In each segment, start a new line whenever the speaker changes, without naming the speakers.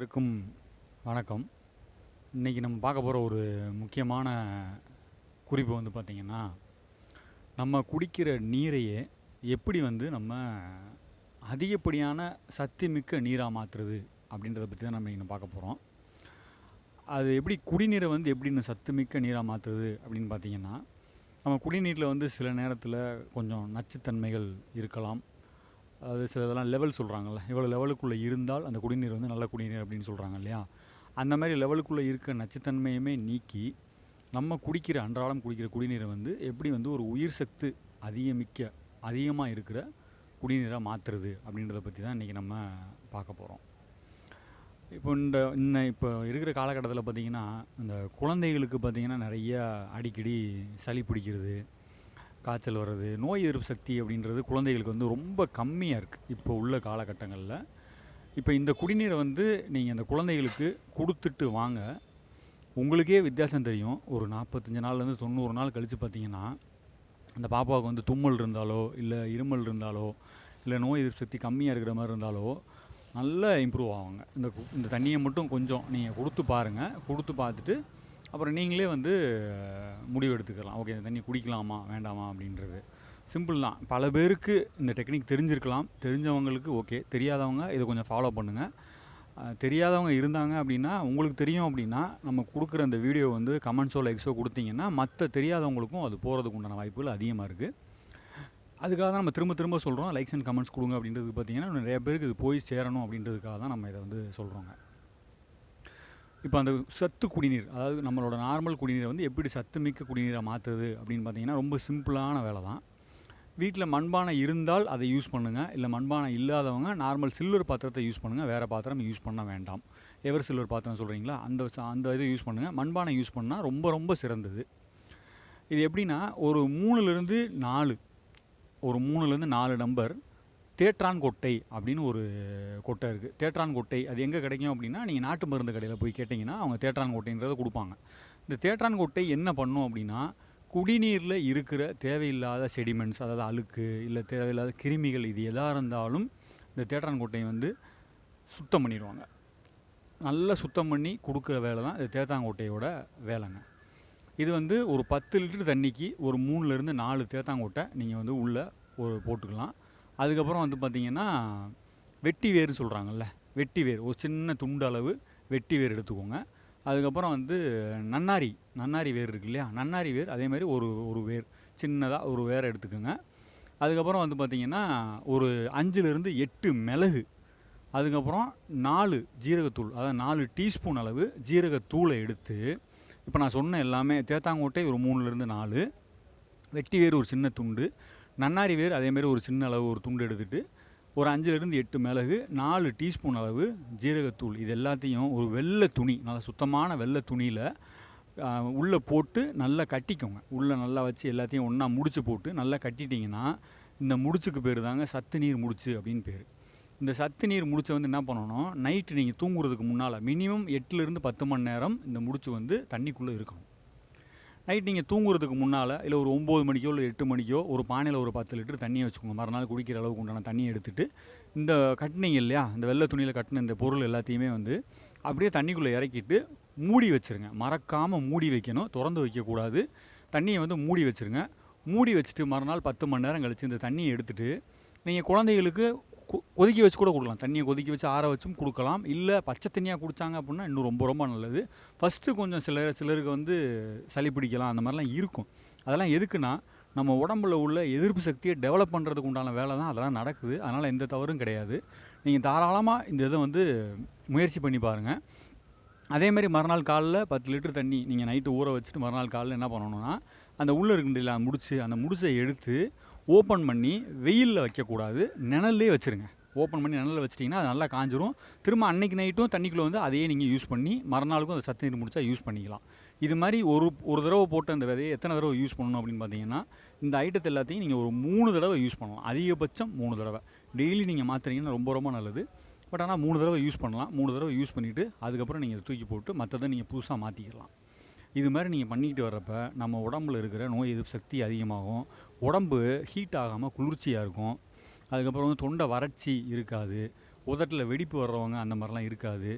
அனைவருக்கும் வணக்கம். இன்றைக்கி நம்ம பார்க்க போகிற ஒரு முக்கியமான குறிப்பு வந்து பார்த்திங்கன்னா நம்ம குடிக்கிற நீரையே எப்படி வந்து நம்ம அதிகப்படியான சத்துமிக்க நீராக மாற்றுறது அப்படின்றத பற்றி தான் நம்ம இங்கே பார்க்க போகிறோம் அது எப்படி குடிநீரை வந்து எப்படின்னு சத்துமிக்க நீராக மாற்றுறது அப்படின்னு பார்த்தீங்கன்னா நம்ம குடிநீரில் வந்து சில நேரத்தில் கொஞ்சம் நச்சுத்தன்மைகள் இருக்கலாம். அது சில இதெல்லாம் லெவல் சொல்கிறாங்கல்ல இவ்வளோ லெவலுக்குள்ளே இருந்தால் அந்த குடிநீர் வந்து நல்ல குடிநீர் அப்படின்னு சொல்கிறாங்க இல்லையா? அந்த மாதிரி லெவலுக்குள்ளே இருக்க நச்சுத்தன்மையுமே நீக்கி நம்ம குடிக்கிற அன்றாடம் குடிக்கிற குடிநீரை வந்து எப்படி வந்து ஒரு உயிர் சத்து அதிகமிக்க அதிகமாக இருக்கிற குடிநீராக மாற்றுறது அப்படின்றத பற்றி தான் இன்றைக்கி நம்ம பார்க்க போகிறோம் இப்போ இந்த இந்த இப்போ இருக்கிற காலகட்டத்தில் பார்த்திங்கன்னா இந்த குழந்தைகளுக்கு பார்த்திங்கன்னா நிறைய அடிக்கடி சளி பிடிக்கிறது காய்ச்சல் வர்றது நோய் எதிர்ப்பு சக்தி அப்படின்றது குழந்தைகளுக்கு வந்து ரொம்ப கம்மியாக இருக்குது இப்போ உள்ள காலகட்டங்களில். இப்போ இந்த குடிநீரை வந்து நீங்கள் அந்த குழந்தைகளுக்கு கொடுத்துட்டு வாங்க. உங்களுக்கே வித்தியாசம் தெரியும். ஒரு நாற்பத்தஞ்சு நாள்லேருந்து தொண்ணூறு நாள் கழித்து பார்த்தீங்கன்னா அந்த பாப்பாவுக்கு வந்து தும்மல் இருந்தாலோ இல்லை இருமல் இருந்தாலோ இல்லை நோய் எதிர்ப்பு சக்தி கம்மியாக இருக்கிற மாதிரி இருந்தாலோ நல்லா இம்ப்ரூவ் ஆவாங்க. இந்த இந்த தண்ணியை மட்டும் கொஞ்சம் நீங்கள் கொடுத்து பாருங்கள் கொடுத்து பார்த்துட்டு அப்புறம் நீங்களே வந்து முடிவு எடுத்துக்கலாம். ஓகே இந்த தண்ணி குடிக்கலாமா வேண்டாமா அப்படின்றது. சிம்பிள் தான். பல பேருக்கு இந்த டெக்னிக் தெரிஞ்சிருக்கலாம். தெரிஞ்சவங்களுக்கு ஓகே. தெரியாதவங்க இதை கொஞ்சம் ஃபாலோ பண்ணுங்கள் தெரியாதவங்க இருந்தாங்க அப்படின்னா உங்களுக்கு தெரியும் அப்படின்னா நம்ம கொடுக்குற அந்த வீடியோ வந்து கமெண்ட்ஸோ லைக்ஸோ கொடுத்தீங்கன்னா மற்ற தெரியாதவங்களுக்கும் அது போகிறதுக்கு உண்டான வாய்ப்புகள் அதிகமாக இருக்குது அதுக்காக தான் நம்ம திரும்ப திரும்ப சொல்கிறோம் லைக்ஸ் அண்ட் கமெண்ட்ஸ் கொடுங்க அப்படின்றது பார்த்தீங்கன்னா நிறைய பேருக்கு இது போய் சேரணும் அப்படின்றதுக்காக தான் நம்ம இதை வந்து சொல்கிறோங்க இப்போ அந்த சத்து குடிநீர் அதாவது நம்மளோட நார்மல் குடிநீரை வந்து எப்படி சத்துமிக்க குடிநீரை மாற்றுறது அப்படின்னு பார்த்தீங்கன்னா ரொம்ப சிம்பிளான வேலை தான் வீட்டில் மண்பானை இருந்தால் அதை யூஸ் பண்ணுங்கள் இல்லை மண்பானை இல்லாதவங்க நார்மல் சில்வர் பாத்திரத்தை யூஸ் பண்ணுங்கள் வேறு பாத்திரம் யூஸ் பண்ண வேண்டாம். எவர் சில்வர் பாத்திரம் சொல்கிறீங்களா அந்த அந்த இதை யூஸ் பண்ணுங்கள் மண்பானை யூஸ் பண்ணால் ரொம்ப ரொம்ப சிறந்தது. இது எப்படின்னா ஒரு மூணுலேருந்து நாலு ஒரு மூணுலேருந்து நாலு நம்பர் தேற்றான் கொட்டை அப்படின்னு ஒரு கொட்டை இருக்குது தேற்றான் கொட்டை அது எங்கே கிடைக்கும் அப்படின்னா நீங்கள் நாட்டு மருந்து கடையில் போய் கேட்டிங்கன்னா அவங்க தேற்றான் கொட்டைன்றதை கொடுப்பாங்க. இந்த தேற்றான் கொட்டை என்ன பண்ணும் அப்படின்னா குடிநீரில் இருக்கிற தேவையில்லாத செடிமெண்ட்ஸ் அதாவது அழுக்கு இல்லை தேவையில்லாத கிருமிகள் இது எதாக இருந்தாலும் இந்த தேற்றான் கொட்டையை வந்து சுத்தம் பண்ணிடுவாங்க. நல்லா சுத்தம் பண்ணி கொடுக்குற வேலை தான் இந்த தேத்தாங்கோட்டையோட வேலைங்க. இது வந்து ஒரு பத்து லிட்டர் தண்ணிக்கு ஒரு மூணுலேருந்து நாலு தேத்தாங்கோட்டை நீங்கள் வந்து உள்ளே ஒரு போட்டுக்கலாம். அதுக்கப்புறம் வந்து பார்த்திங்கன்னா வெட்டி வேர்னு சொல்கிறாங்கல்ல வெட்டி வேர். ஒரு சின்ன துண்டு அளவு வெட்டி வேர் எடுத்துக்கோங்க. அதுக்கப்புறம் வந்து நன்னாரி நன்னாரி வேர் இருக்கு இல்லையா? நன்னாரி வேர் அதே மாதிரி ஒரு ஒரு வேர் சின்னதாக ஒரு வேரை எடுத்துக்கோங்க. அதுக்கப்புறம் வந்து பார்த்திங்கன்னா ஒரு அஞ்சுலேருந்து எட்டு மிளகு அதுக்கப்புறம் நாலு ஜீரகத்தூள் அதாவது நாலு டீஸ்பூன் அளவு ஜீரகத்தூளை எடுத்து இப்போ நான் சொன்ன எல்லாமே தேத்தாங்கோட்டை ஒரு மூணுலேருந்து நாலு வெட்டி வேர் ஒரு சின்ன துண்டு நன்னாரி வேர் அதேமாரி ஒரு சின்ன அளவு ஒரு துண்டு எடுத்துட்டு ஒரு அஞ்சுலேருந்து எட்டு மிளகு நாலு டீஸ்பூன் அளவு ஜீரகத்தூள். இது எல்லாத்தையும் ஒரு வெள்ளை துணி நல்லா சுத்தமான வெள்ளை துணியில் உள்ளே போட்டு நல்லா கட்டிக்கோங்க. உள்ளே நல்லா வச்சு எல்லாத்தையும் ஒன்றா முடிச்சு போட்டு நல்லா கட்டிட்டிங்கன்னா இந்த முடிச்சுக்கு பேர் தாங்க சத்து நீர் முடிச்சு அப்படின்னு பேர். இந்த சத்து நீர் முடிச்சை வந்து என்ன பண்ணணும் நைட்டு நீங்கள் தூங்குறதுக்கு முன்னால் மினிமம் எட்டுலேருந்து பத்து மணி நேரம் இந்த முடிச்சு வந்து தண்ணிக்குள்ளே இருக்கணும். நைட் நீங்கள் தூங்குறதுக்கு முன்னால் இல்லை ஒரு ஒம்பது மணிக்கோ இல்லை எட்டு மணிக்கோ ஒரு பானையில் ஒரு பத்து லிட்டர் தண்ணியை வச்சுக்கோங்க. மறுநாள் குடிக்கிற அளவுக்கு உண்டான தண்ணியை எடுத்துட்டு இந்த கட்டினீங்க இல்லையா இந்த வெள்ளை துணியில் கட்டின இந்த பொருள் எல்லாத்தையுமே வந்து அப்படியே தண்ணிக்குள்ளே இறக்கிட்டு மூடி வச்சுருங்க. மறக்காமல் மூடி வைக்கணும். திறந்து வைக்கக்கூடாது தண்ணியை வந்து மூடி வச்சுருங்க. மூடி வச்சுட்டு மறுநாள் பத்து மணி நேரம் கழித்து இந்த தண்ணியை எடுத்துகிட்டு நீங்கள் குழந்தைகளுக்கு கொதிக்க வச்சு கூட கொடுக்கலாம். தண்ணியை கொதிக்க வச்சு ஆற வச்சும் கொடுக்கலாம். இல்லை பச்சை தண்ணியாக குடித்தாங்க அப்படின்னா இன்னும் ரொம்ப ரொம்ப நல்லது. ஃபஸ்ட்டு கொஞ்சம் சில சிலருக்கு வந்து சளி பிடிக்கலாம். அந்த மாதிரிலாம் இருக்கும். அதெல்லாம் எதுக்குன்னா நம்ம உடம்புல உள்ள எதிர்ப்பு சக்தியை டெவலப் பண்ணுறதுக்கு உண்டான வேலை தான் அதெல்லாம் நடக்குது. அதனால் எந்த தவறும் கிடையாது. நீங்கள் தாராளமாக இந்த இதை வந்து முயற்சி பண்ணி பாருங்கள் அதே மாதிரி மறுநாள் காலைல பத்து லிட்டர் தண்ணி நீங்கள் நைட்டு ஊற வச்சுட்டு மறுநாள் காலில் என்ன பண்ணணும்னா அந்த உள்ளே இருக்குண்டில்ல முடிச்சு அந்த முடிச்சை எடுத்து ஓப்பன் பண்ணி வெயிலில் வைக்கக்கூடாது. நிழல்லே வச்சுருங்க. ஓப்பன் பண்ணி நிழலில் வச்சிட்டிங்கன்னா அது நல்லா காஞ்சிரும். திரும்ப அன்னைக்கு நைட்டும் தண்ணிக்குள்ளே வந்து அதையே நீங்கள் யூஸ் பண்ணி மறுநாளுக்கும் அந்த சத்து நீர் முடிச்சா யூஸ் பண்ணிக்கலாம். இது மாதிரி ஒரு ஒரு தடவை போட்ட அந்த விதையை எத்தனை தடவை யூஸ் பண்ணணும் அப்படின்னு பார்த்தீங்கன்னா இந்த ஐட்டத்தை எல்லாத்தையும் நீங்கள் ஒரு மூணு தடவை யூஸ் பண்ணலாம். அதிகபட்சம் மூணு தடவை. டெய்லி நீங்கள் மாற்றுறீங்கன்னா ரொம்ப ரொம்ப நல்லது. பட் ஆனால் மூணு தடவை யூஸ் பண்ணலாம். மூணு தடவை யூஸ் பண்ணிவிட்டு அதுக்கப்புறம் நீங்கள் தூக்கி போட்டு மற்றதை நீங்கள் புதுசாக மாற்றிக்கலாம் இது மாதிரி நீங்கள் பண்ணிக்கிட்டு வர்றப்ப நம்ம உடம்புல இருக்கிற நோய் எதிர்ப்பு சக்தி அதிகமாகும். உடம்பு ஹீட் ஆகாமல் குளிர்ச்சியாக இருக்கும். அதுக்கப்புறம் வந்து தொண்டை வறட்சி இருக்காது. உதட்டில் வெடிப்பு வர்றவங்க அந்த மாதிரிலாம் இருக்காது.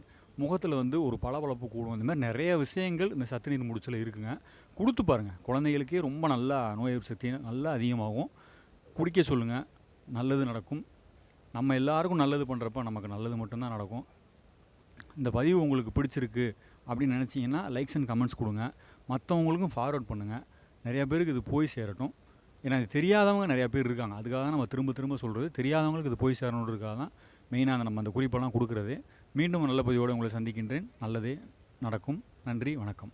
முகத்தில் வந்து ஒரு பளபளப்பு கூடும். இந்த மாதிரி நிறைய விஷயங்கள் இந்த சத்து நீர் முடிச்சில் இருக்குங்க. கொடுத்து பாருங்கள் குழந்தைகளுக்கே ரொம்ப நல்லா நோய் எதிர்ப்பு சக்தி நல்லா அதிகமாகும். குடிக்க சொல்லுங்கள் நல்லது நடக்கும். நம்ம எல்லாருக்கும் நல்லது பண்ணுறப்ப நமக்கு நல்லது மட்டும்தான் நடக்கும். இந்த பதிவு உங்களுக்கு பிடிச்சிருக்கு அப்படின்னு நினச்சிங்கன்னா லைக்ஸ் அண்ட் கமெண்ட்ஸ் கொடுங்க. மற்றவங்களுக்கும் ஃபார்வர்ட் பண்ணுங்கள் நிறையா பேருக்கு இது போய் சேரட்டும். ஏன்னா இது தெரியாதவங்க நிறையா பேர் இருக்காங்க. அதுக்காக தான் நம்ம திரும்ப திரும்ப சொல்கிறது தெரியாதவங்களுக்கு இது போய் சேரணுன்றதுக்காக தான் மெயினாக நம்ம அந்த குறிப்பெல்லாம் கொடுக்குறது. மீண்டும் நல்ல பதிவோடு உங்களை சந்திக்கின்றேன். நல்லதே நடக்கும். நன்றி வணக்கம்.